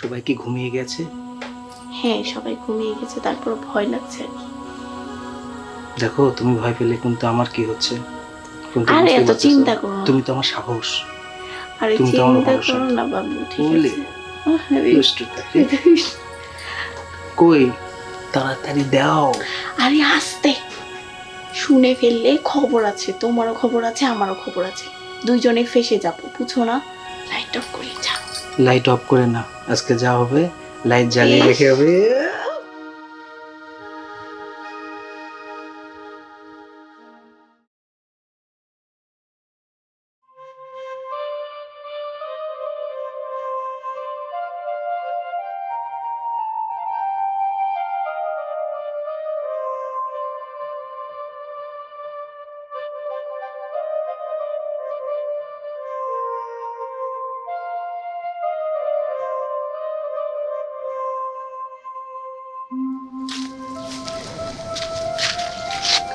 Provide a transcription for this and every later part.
সবাই কি ঘুমিয়ে গেছে? হ্যাঁ সবাই ঘুমিয়ে গেছে তারপর ভয় লাগছে আর কি। দেখো তুমি ভয় পেলে কিন্তু আমার কি হচ্ছে? আরে এত চিন্তা করো তুমি তো আমার সাহস। আরে চিন্তা করো না বাবু ঠিক আছে। কই? তাড়াতাড়ি দাও। আরে আস্তে। শুনে ফেললে খবর আছে তোমারও খবর আছে আমারও খবর আছে। দুইজনে ফেসে যাব বুঝো না? লাইট অফ করে যা লাইট অফ করে না আজকে যা হবে লাইট জ্বালিয়ে রেখে হবে।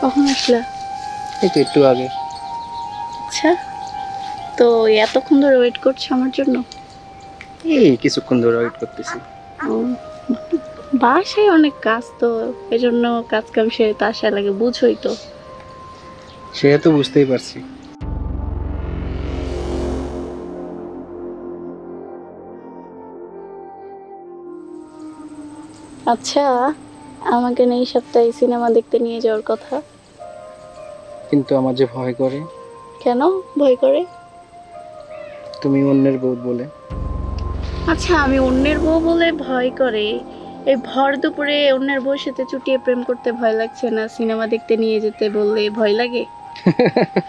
কখন আসলা? এই তো একটু আগে। আচ্ছা তো এতক্ষণ ধরে ওয়েট করছ আমার জন্য? এই কিছুক্ষণ ধরে ওয়েট করতেছি। বাসায় অনেক কাজ তো এজন্য কাজ কাম সেরে তো আসা লাগে বুঝোই তো। সে তো বুঝতেই পারছি। আচ্ছা আমাকে না এই সপ্তাহে সিনেমা দেখতে নিয়ে যাওয়ার কথা? কিন্তু আমার যে ভয় করে কেন ভয় করে? তুমি অন্যের বউ বলে। আচ্ছা আমি অন্যের বউ বলে ভয় করে। এই ভর দুপুরে অন্যের বউর সাথে চুটিয়ে প্রেম করতে ভয় লাগছে না? সিনেমা দেখতে নিয়ে যেতে বললে ভয় লাগে?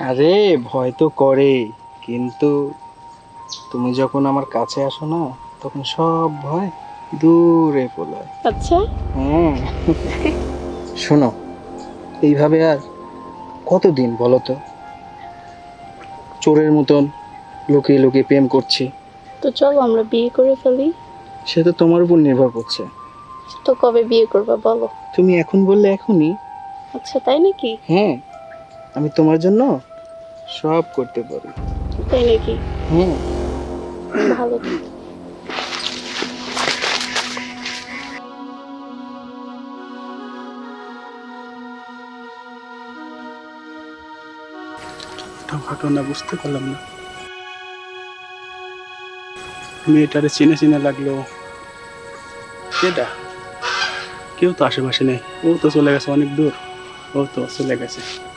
আরে ভয় তো করে। কিন্তু তুমি যখন আমার কাছে আসো না তখন সব ভয় দূরে পলায়। আচ্ছা। হ্যাঁ। শোনো এইভাবে আর কতদিন বলো তো? চোরের মতন লুকিয়ে লুকিয়ে প্রেম করছি। তো চলো আমরা বিয়ে করে ফেলি। সে তো তোমার উপর নির্ভর করছে। তো কবে বিয়ে করবা বলো। তুমি এখন বললে এখনই। আচ্ছা তাই নাকি? হ্যাঁ আমি তোমার জন্য সব করতে পারি। তাই নাকি? হ্যাঁ। ভালো ঘটনা বুঝতে পারলাম না। মেয়েটারে চিনে চিনে লাগল। সেটা কেউ তো আশেপাশে নেই। ও তো চলে গেছে অনেক দূর। ও তো চলে গেছে।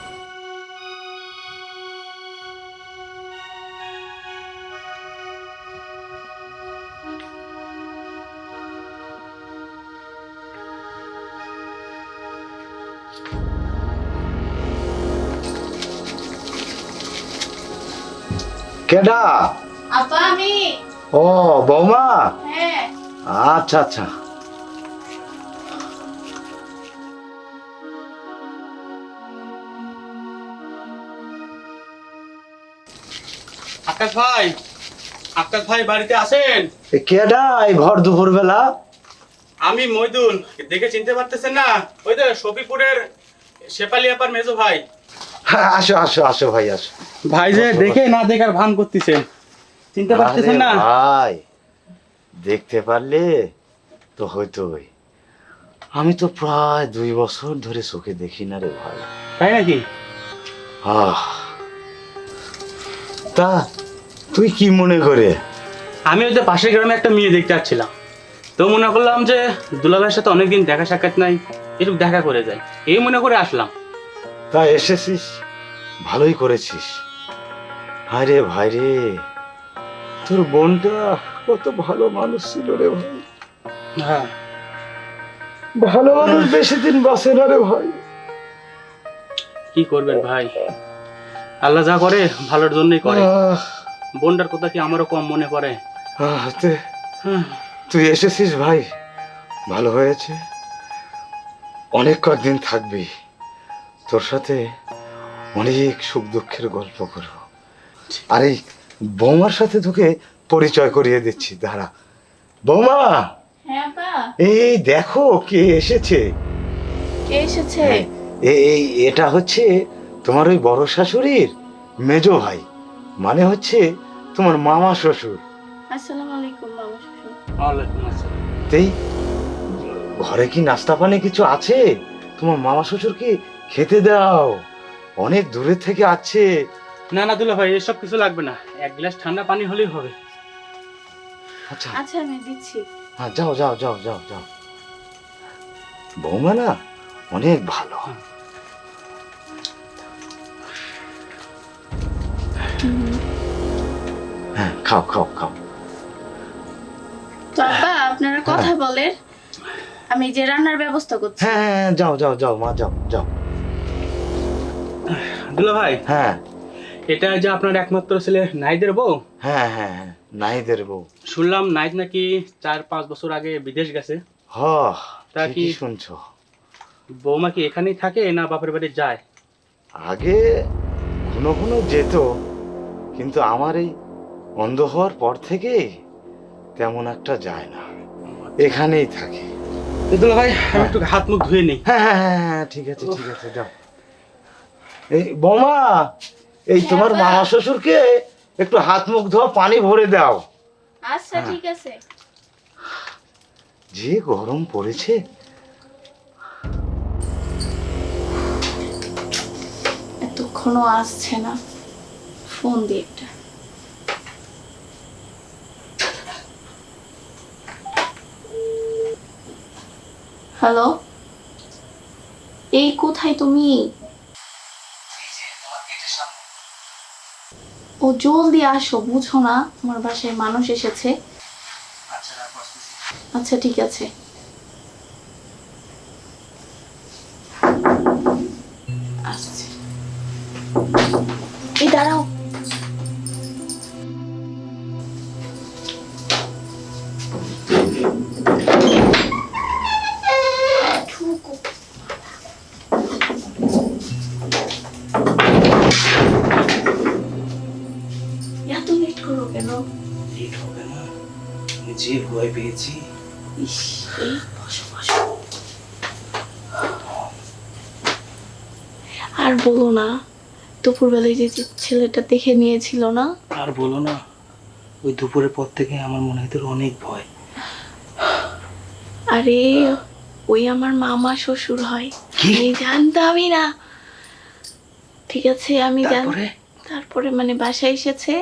কেডা? আপা আমি। ও বৌমা? হ্যাঁ। আচ্ছা আচ্ছা। আকাশ ভাই আকাশ ভাই বাড়িতে আসেন? এ কেডা এই ভর দুপুর বেলা আমি মইদুল দেখে চিনতে পারতেছেন না। ওই তো শফিপুরের শেপালি আপার মেজো ভাই। আসো আসো আসো ভাই আসো। ভাই যে দেখে না দেখার ভান করতেছেন। চিনতে পারতেছেন না? ভাই দেখতে পারলে তো হইতোই। আমি তো প্রায় দুই বছর ধরে চোখে দেখি না রে ভাই। তাই নাকি? তা তুই কি মনে করে? আমি ওই যে পাশের গ্রামে একটা মেয়ে দেখতে আসছিলাম। তো মনে করলাম যে দুলাভাইয়ের সাথে অনেকদিন দেখা সাক্ষাৎ নাই একটু দেখা করে যাই এই মনে করে আসলাম। তা এসেছিস? ভালোই করেছিস। আরে ভাই রে তোর বোনটা কত ভালো মানুষ ছিল রে ভাই। হ্যাঁ। ভালো মানুষ বেশি দিন বাঁচে না রে ভাই। কি করবেন ভাই? আল্লাহ যা করে ভালোর জন্যই করে। বোনটার কথা কি আমারও কম মনে পড়ে? আহ, তুই এসেছিস ভাই? ভালো হয়েছে। অনেক কদিন থাকবি। তোর সাথে অনেক সুখ দুঃখের গল্প করব। আর এই বৌমার সাথে তোকে পরিচয় করিয়ে দিচ্ছি দাঁড়া। বৌমা! হ্যাঁ এই দেখো কে এসেছে? কে এসেছে? এই এই এটা হচ্ছে তোমার ওই বড় শাশুড়ির মেজ ভাই। মানে হচ্ছে তোমার মামা শ্বশুর। আসসালামু আলাইকুম মামা শ্বশুর। ওয়ালাইকুম আসসালাম। তেই ঘরে কি নাস্তা পানি কিছু আছে? তোমার মামা শ্বশুরকে খেতে দাও। অনেক দূরে থেকে আছে। না না দুলা ভাই এসব কিছু লাগবে না। এক গ্লাস ঠান্ডা পানি হলেই হবে। আচ্ছা। আচ্ছা আমি দিচ্ছি। হ্যাঁ যাও যাও যাও যাও যাও। বৌমা না অনেক ভালো। হ্যাঁ খাও খাও খাও। তো আব্বা আপনারা কথা বলেন। আমি যে রান্নার ব্যবস্থা করছি। হ্যাঁ হ্যাঁ, হ্যাঁ, যাও যাও যাও মা যাও যাও। দুলা ভাই? হ্যাঁ। এটা যে আপনার একমাত্র ছেলে নাইদের বউ? হ্যাঁ হ্যাঁ হ্যাঁ নাইদের বউ। শুনলাম নাইদ নাকি চার পাঁচ বছর আগে বিদেশ গেছে। হ তা কি- শুনছো। বৌমা কি এখানেই থাকে না বাপের বাড়ি যায়? আগে ঘন ঘন যেত কিন্তু আমার এই অন্ধ হওয়ার পর থেকে তেমন একটা যায় না। এখানেই থাকে। দুলা ভাই আমি একটু হাত মুখ ধুয়ে নিই। হ্যাঁ হ্যাঁ হ্যাঁ হ্যাঁ ঠিক আছে ঠিক আছে যাও। এই বৌমা এই তোমার হ্যাঁ, মামা শ্বশুরকে একটু হাত মুখ ধোয়া পানি ভরে দাও। আচ্ছা হ্যাঁ। ঠিক আছে। যে গরম পড়েছে। এতক্ষণও আসছে না। ফোন দিয়ে একটা। হ্যালো? এই কোথায় তুমি? ও জলদি আসো বুঝো না। আমার বাসায় মানুষ এসেছে। আচ্ছা ঠিক আছে। যে ভয় পেয়েছি। ইস, এই বসো বসো। আর বলো না দুপুরবেলায় যে যে ছেলেটা দেখে নিয়েছিল না? আর বলো না ওই দুপুরের পর থেকে আমার মনে হয় তোর অনেক ভয়। আরে ওই আমার মামা শ্বশুর হয়? আমি জানতামই না। ঠিক আছে আমি জান তারপরে? তারপরে মানে বাসায় এসেছে।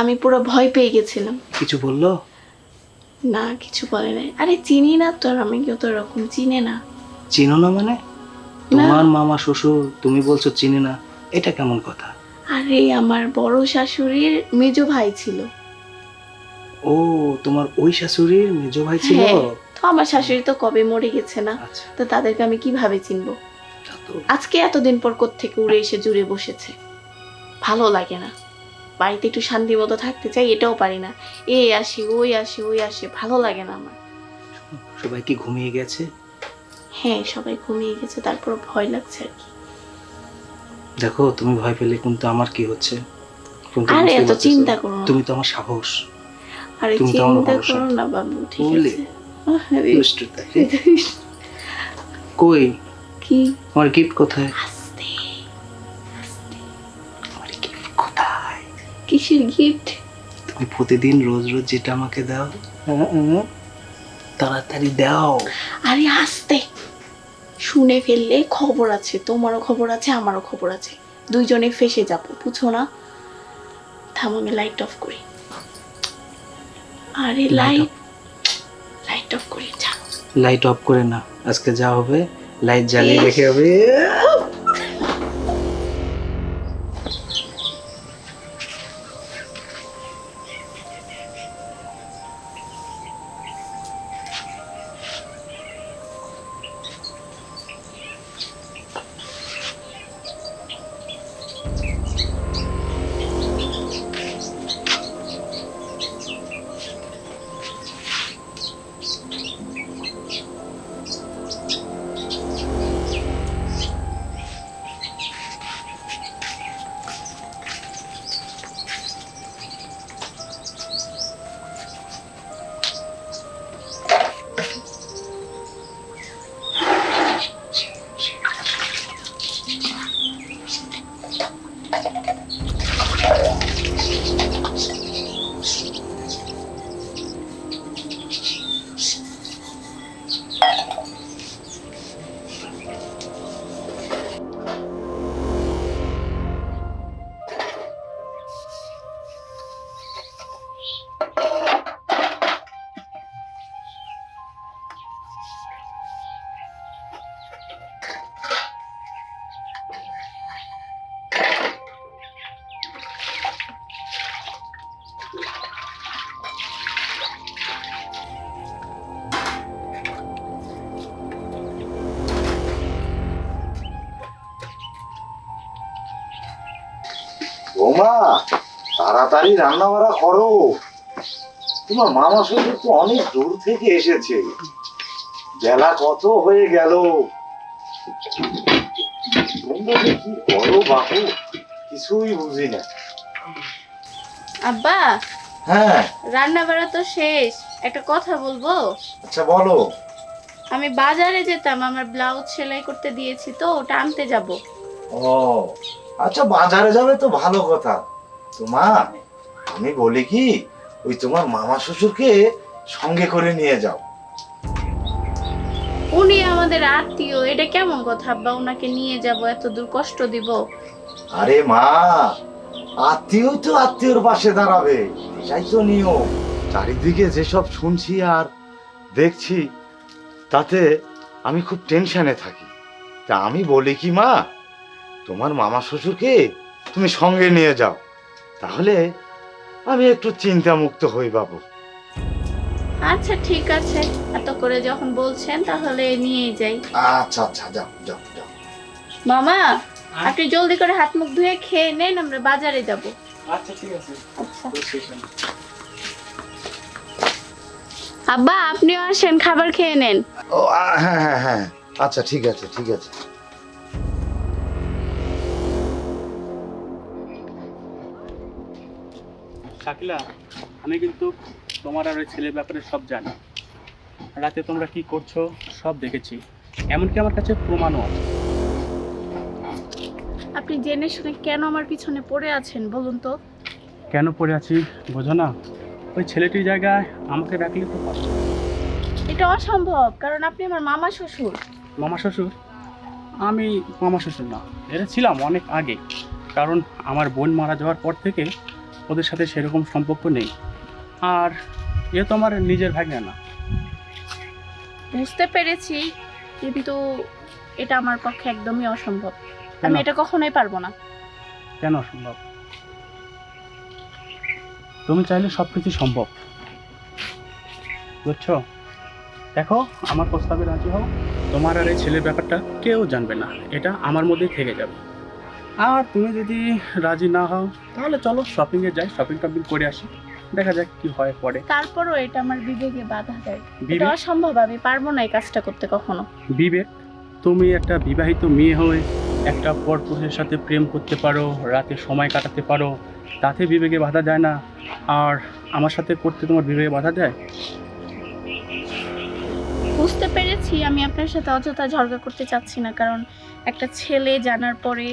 আমি পুরো ভয় পেয়ে গেছিলাম। কিছু বলল? না কিছু বলে নাই। আরে চিনি না তো আর আমি কেউ তো এরকম চিনে না। চিনো না মানে? তোমার মামা শ্বশুর তুমি বলছো চিনি না। এটা কেমন কথা? আরে আমার বড় শাশুড়ির মেজো ভাই ছিল। ও তোমার ওই শাশুড়ির মেজ ভাই ছিল? হ্যাঁ তো আমার শাশুড়ি তো কবে মরে গেছে না? আচ্ছা। তো তাদেরকে আমি কীভাবে চিনবো? আজকে এতদিন পর থেকে উড়ে এসে জুড়ে বসেছে। ভালো লাগে না। বাড়িতে একটু শান্তি মতো থাকতে চাই এটাও পারি না। এ আসে ওই আসে ওই আসে ভালো লাগে না আমার। সবাই কি ঘুমিয়ে গেছে? হ্যাঁ সবাই ঘুমিয়ে গেছে তারপর ভয় লাগছে আর কি। দেখো তুমি ভয় পেলে কিন্তু আমার কি হচ্ছে? আরে এত চিন্তা করো না। তুমি তো আমার সাহস। আরে চিন্তা করো না বাবু ঠিক আছে। কই? কি? আমার গিফট কোথায়? আস্তে আমার গিফট কোথায়? কিসের গিফট তুমি প্রতিদিন রোজ রোজ যেটা আমাকে দাও তাড়াতাড়ি দাও। আরে আস্তে। শুনে ফেললে খবর আছে তোমারও খবর আছে আমারও খবর আছে। দুইজনে ফেসে যাব বুঝো না? থাম আমি লাইট অফ করি। আরে লাইট লাইট অফ করি যা। লাইট অফ করে না আজকে যা হবে লাইট জ্বালিয়ে রেখে হবে। তাড়াতাড়ি রান্না বাড়া করো তোমার মামা শ্বশুর তো অনেক দূর থেকে এসেছে। বেলা কত হয়ে গেল? তোমরা যে কি করো কিছুই বুঝি না। আব্বা হ্যাঁ। রান্না বাড়া তো শেষ। একটা কথা বলব? আচ্ছা বলো। আমি বাজারে যেতাম আমার ব্লাউজ সেলাই করতে দিয়েছি তো ওটা আনতে যাব। ও আচ্ছা বাজারে যাবে তো ভালো কথা। তোমা আমি বলি কি ওই তোমার মামা শ্বশুরকে সঙ্গে করে নিয়ে যাও। উনি আমাদের আত্মীয় এটা কেমন কথা? আব্বা ওনাকে নিয়ে যাব এত দূর কষ্ট দিব। আরে মা আত্মীয় তো আত্মীয়র পাশে দাঁড়াবে এটাই তো নিয়ম। চারিদিকে যেসব শুনছি আর দেখছি তাতে আমি খুব টেনশনে থাকি। তা আমি বলি কি মা তোমার মামা শ্বশুরকে তুমি সঙ্গে নিয়ে যাও। তাহলে আমি একটু চিন্তামুক্ত হই বাবু। আচ্ছা ঠিক আছে। এত করে যখন বলছেন তাহলে নিয়ে যাই। আচ্ছা আচ্ছা যাও যাও যাও। মামা আপনি জলদি করে হাত মুখ ধুয়ে খেয়ে নেন আমরা বাজারে যাব। আচ্ছা ঠিক আছে। আচ্ছা। আব্বা আপনিও আসেন খাবার খেয়ে নেন। ও হ্যাঁ হ্যাঁ হ্যাঁ। আচ্ছা ঠিক আছে ঠিক আছে। শাকিলা আমি কিন্তু তোমার আর ওই ছেলের ব্যাপারে সব জানি। রাতে তোমরা কি করছ সব দেখেছি। এমনকি আমার কাছে প্রমাণও আছে। আপনি জেনে শুনে কেন আমার পিছনে পড়ে আছেন বলুন তো? কেন পড়ে আছি বোঝো না? ওই ছেলেটির জায়গায় আমাকে রাখলে তো পারতো। এটা অসম্ভব কারণ আপনি আমার মামা শ্বশুর। মামা শ্বশুর? আমি মামা শ্বশুর না এটা ছিলাম অনেক আগে। কারণ আমার বোন মারা যাওয়ার পর থেকে ওদের সাথে সেরকম সম্পর্ক নেই। আর এ তো আমার নিজের ভাগ্নে না। বুঝতে পেরেছি কিন্তু এটা আমার পক্ষে একদমই অসম্ভব। আমি এটা কখনোই পারব না। কেন অসম্ভব? তুমি চাইলে সব কিছু সম্ভব। বুঝছ? দেখো আমার প্রস্তাবে রাজি হও। তোমার আর এই ছেলের ব্যাপারটা কেউ জানবে না। এটা আমার মধ্যেই থেকে যাবে। আর তুমি যদি রাজি না হও তাহলে চলো শপিংয়ে যাই শপিং টপিং করে আসি। দেখা যাক কি হয় পরে। তারপরও এটা আমার বিবেকে বাধা দেয়। এটা অসম্ভব আমি পারব না এই কাজটা করতে কখনো। বিবেক তুমি একটা বিবাহিত মেয়ে হয়ে একটা পরপুরুষের সাথে প্রেম করতে পারো রাতে সময় কাটাতে পারো তাতে বিবেকে বাধা দেয় না। আর আমার সাথে করতে তোমার বিবেকে বাধা দেয়? বুঝতে পেরেছি আমি আপনার সাথে অযথা ঝগড়া করতে চাচ্ছি না কারণ একটা ছেলে জানার পরে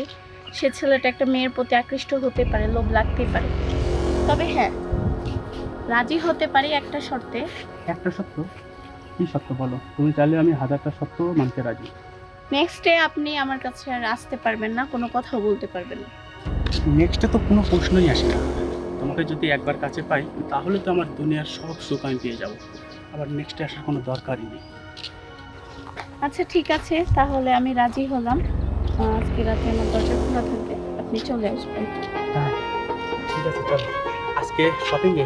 সে ছেলেটা একটা মেয়ের প্রতি আকৃষ্ট হতে পারে লোভ লাগতেই পারে। তবে হ্যাঁ রাজি হতে পারি একটা শর্তে। একটা সত্য কি সত্য বলো? তুমি চাইলে আমি হাজারটা সত্য মানতে রাজি। নেক্সট ডে আপনি আমার কাছে আর আসতে পারবেন না কোনো কথাও বলতে পারবেন না। নেক্সটে তো কোনো প্রশ্নই আসে না। তোমাকে যদি একবার কাছে পাই তাহলে তো আমার দুনিয়ার সব সুখ আমি পেয়ে যাব। আবার নেক্সটে আসার কোনো দরকারই নেই। আচ্ছা ঠিক আছে তাহলে আমি রাজি হলাম। আজকে রাতে আমার দরজা খোলা থাকবে, আপনি চলে আসবেন। হ্যাঁ ঠিক আছে, চল। আজকে শপিংয়ে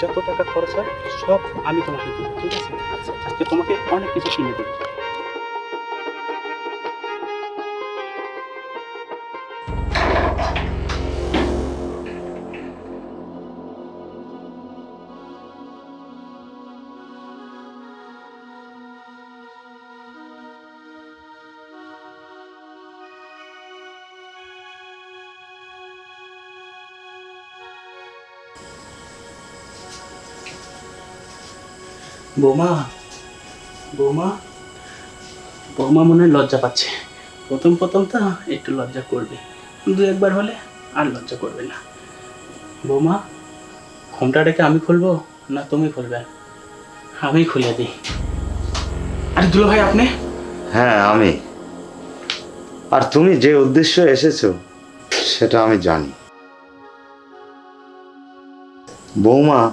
যত টাকা খরচ হয়, সব আমি তোমাকে দেবো, ঠিক আছে? আচ্ছা আজকে তোমাকে অনেক কিছু কিনে দেবো। বৌমা বৌমা বৌমা মনে হয় লজ্জা পাচ্ছে। প্রথম প্রথম তো একটু লজ্জা করবে, দু একবার হলে আর লজ্জা করবে না। বৌমা, ঘোমটা রেখে আমি খুলবো না তুমি খুলবে? আমি খুলে দিই। আরে দুলো ভাই, আপনি? হ্যাঁ আমি। আর তুমি যে উদ্দেশ্য এসেছ, সেটা আমি জানি। বৌমা,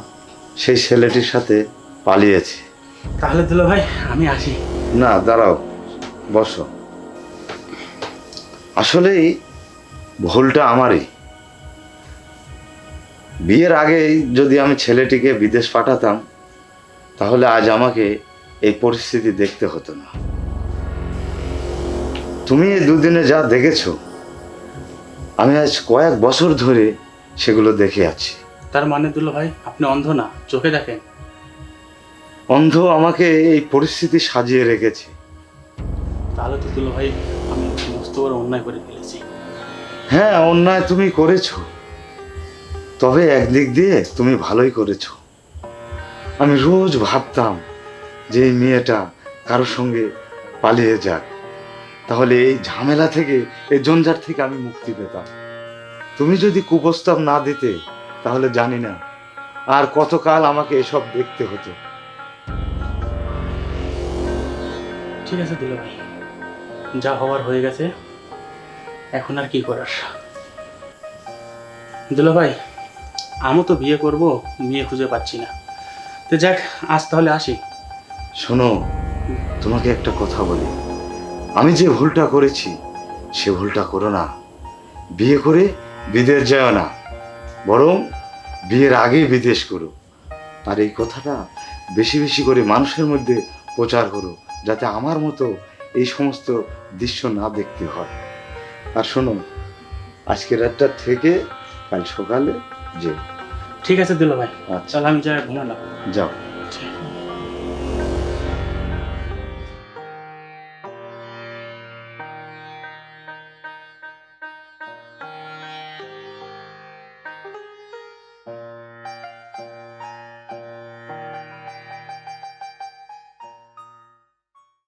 সেই ছেলেটির সাথে পালিয়েছে। তাহলে দুলো ভাই আমি আসি। না দাঁড়াও বসো। আসলেই ভুলটা আমারই। বিয়ের আগেই যদি আমি ছেলেটিকে বিদেশ পাঠাতাম তাহলে আজ আমাকে এই পরিস্থিতি দেখতে হতো না। তুমি এই দুদিনে যা দেখেছ আমি আজ কয়েক বছর ধরে সেগুলো দেখে আছি। তার মানে দুলো ভাই আপনি অন্ধ না চোখে দেখেন। অন্ধ আমাকে এই পরিস্থিতি সাজিয়ে রেখেছে। তাহলে তো দুলো ভাই আমি মস্ত বড় অন্যায় করে ফেলেছি। হ্যাঁ অন্যায় তুমি করেছ। তবে একদিক দিয়ে তুমি ভালোই করেছ। আমি রোজ ভাবতাম যে এই মেয়েটা কারোর সঙ্গে পালিয়ে যাক। তাহলে এই ঝামেলা থেকে এই জঞ্জাট থেকে আমি মুক্তি পেতাম। তুমি যদি কুপ্রস্তাব না দিতে তাহলে জানি না আর কতকাল আমাকে এসব দেখতে হতো। ঠিক আছে, দুলো। ভাই যা হওয়ার হয়ে গেছে, এখন আর কি করার? দুলো ভাই আমি তো বিয়ে করব, মেয়ে খুঁজে পাচ্ছি না। তো যাক, আজ তাহলে আসি। শোনো, তোমাকে একটা কথা বলি। আমি যে ভুলটা করেছি, সে ভুলটা করো না। বিয়ে করে বিদেশ যায় না। বরং বিয়ের আগেই বিদেশ করো। আর এই কথাটা বেশি বেশি করে মানুষের মধ্যে প্রচার করো যাতে আমার মতো এই সমস্ত দৃশ্য না দেখতে হয়। আর শোনো আজকে রাতটা থেকে কাল সকালে যে ঠিক আছে দুলো ভাই আচ্ছা আমি যাই ঘুমালাম। যাও।